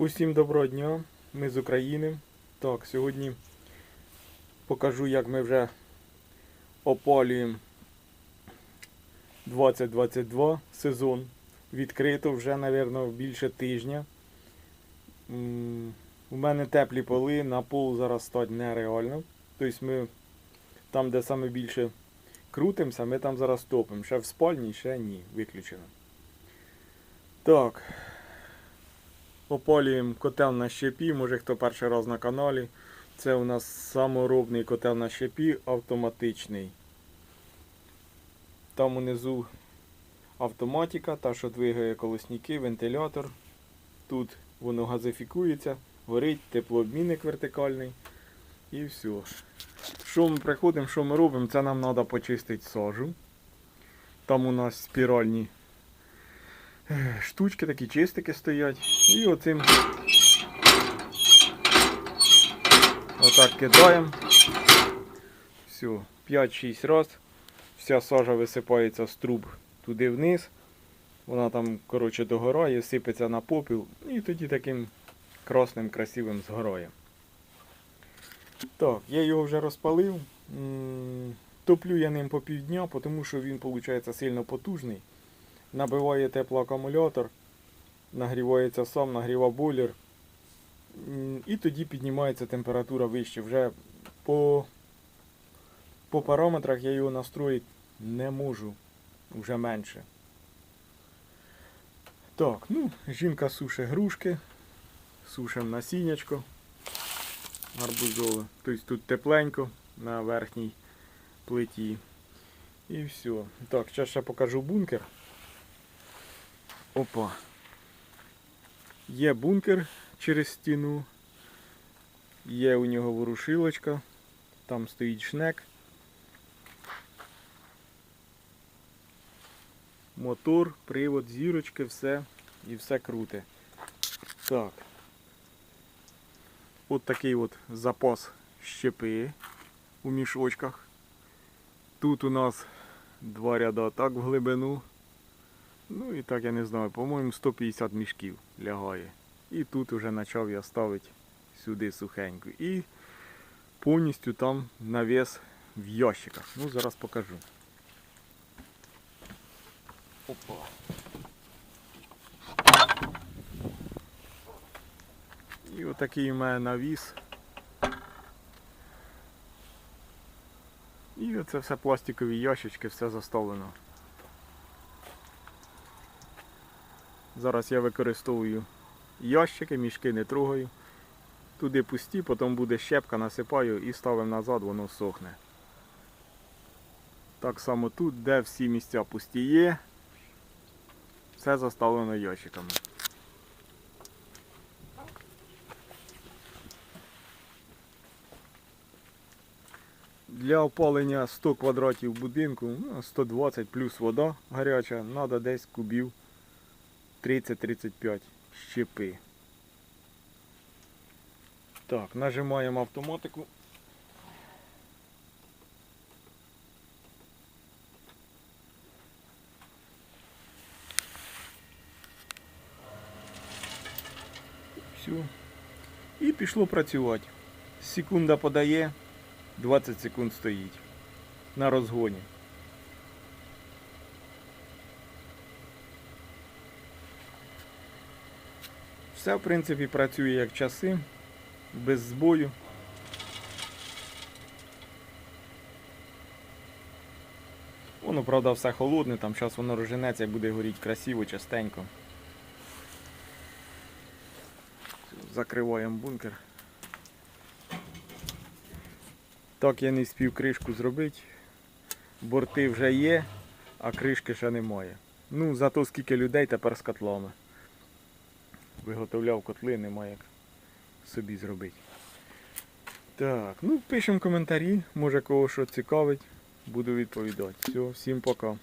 Усім доброго дня, ми з України. Так, сьогодні покажу, як ми вже опалюємо 2022 сезон. Відкрито вже, мабуть, більше тижня. У мене теплі поли, на пол зараз стати нереально. Тобто ми там, де саме більше крутимося, ми там зараз топимо. Ще в спальні, ще ні, виключено. Так. Опалюємо котел на щепі, може хто перший раз на каналі. Це у нас саморобний котел на щепі автоматичний. Там унизу автоматика, та що двигає колосники, вентилятор. Тут воно газифікується, горить, теплообмінник вертикальний. І все. Що ми приходимо, що ми робимо? Це нам треба почистити сажу. Там у нас спіральні штучки, такі чистики стоять. І оцим отак кидаємо. Все, 5-6 раз. Вся сажа висипається з труб туди вниз. Вона там, коротше, догорає, сипеться на попіл і тоді таким красним, красивим згорає. Так, я його вже розпалив. Топлю я ним по півдня, тому що він, виходить, сильно потужний. Набиває теплоакумулятор, нагрівається сам, нагріва бойлер. І тоді піднімається температура вище. Вже по, по параметрах я його настроїти не можу вже менше. Так, ну, жінка сушить грушки, сушимо насіннячко гарбузове. Тобто тут тепленько на верхній плиті. І все. Так, зараз ще покажу бункер. Опа. Є бункер через стіну. Є у нього ворушилочка. Там стоїть шнек. Мотор, привод, зірочки, все. І все круте. Так. От такий от запас щепи у мішочках. Тут у нас два ряда так в глибину. Ну і так я не знаю, по-моєму 150 мішків лягає. І тут вже почав я ставити сюди сухенько. І повністю там навес в ящиках. Ну зараз покажу. Опа. І отакий у мене навіс. І оце все пластикові ящички, все заставлено. Зараз я використовую ящики, мішки не трогаю. Туди пусті, потім буде щепка, насипаю і ставимо назад, воно сохне. Так само тут, де всі місця пусті є, все заставлено ящиками. Для опалення 100 квадратів будинку, ну, 120 плюс вода гаряча, треба десь кубів 30-35 щепи. Так, нажимаємо автоматику. Все. І пішло працювати. Секунда подає. 20 секунд стоїть на розгоні. Все, в принципі, працює як часи, без збою. Воно, правда, все холодне, там зараз воно розженеться і буде горіти красиво, частенько. Закриваємо бункер. Так я не спів кришку зробити. Борти вже є, а кришки ще немає. Ну, зато скільки людей тепер з котлами. Виготовляв котли, немає як собі зробити. Так, ну пишемо коментарі, може кого що цікавить, буду відповідати. Все, всім пока.